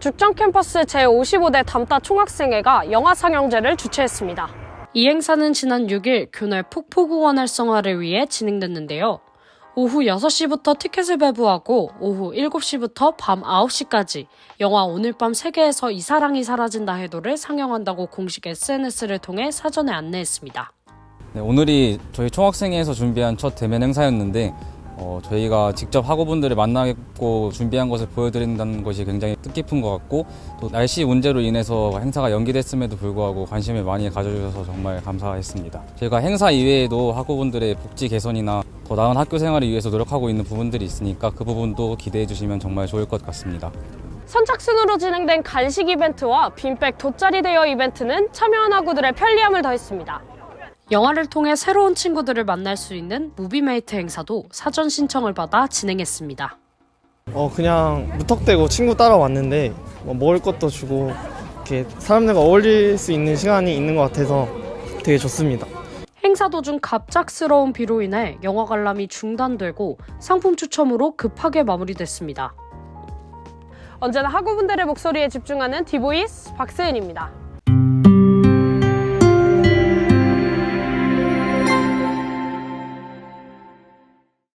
죽전 캠퍼스 제55대 담따 총학생회가 영화 상영제를 주최했습니다. 이 행사는 지난 6일 교내 폭포공원 활성화를 위해 진행됐는데요. 오후 6시부터 티켓을 배부하고 오후 7시부터 밤 9시까지 영화 오늘 밤 세계에서 이 사랑이 사라진다 해도를 상영한다고 공식 SNS를 통해 사전에 안내했습니다. 네, 오늘이 저희 총학생회에서 준비한 첫 대면 행사였는데 어, 저희가 직접 학우분들을 만나고 준비한 것을 보여드린다는 것이 굉장히 뜻깊은 것 같고 또 날씨 문제로 인해서 행사가 연기됐음에도 불구하고 관심을 많이 가져주셔서 정말 감사했습니다. 저희가 행사 이외에도 학우분들의 복지 개선이나 더 나은 학교 생활을 위해서 노력하고 있는 부분들이 있으니까 그 부분도 기대해 주시면 정말 좋을 것 같습니다. 선착순으로 진행된 간식 이벤트와 빈백 돗자리 대여 이벤트는 참여한 학우들의 편리함을 더했습니다. 영화를 통해 새로운 친구들을 만날 수 있는 무비메이트 행사도 사전 신청을 받아 진행했습니다. 어 그냥 무턱대고 친구 따라왔는데 뭐 먹을 것도 주고 이렇게 사람들과 어울릴 수 있는 시간이 있는 것 같아서 되게 좋습니다. 행사 도중 갑작스러운 비로 인해 영화 관람이 중단되고 상품 추첨으로 급하게 마무리됐습니다. 언제나 학우분들의 목소리에 집중하는 디보이스 박세은입니다.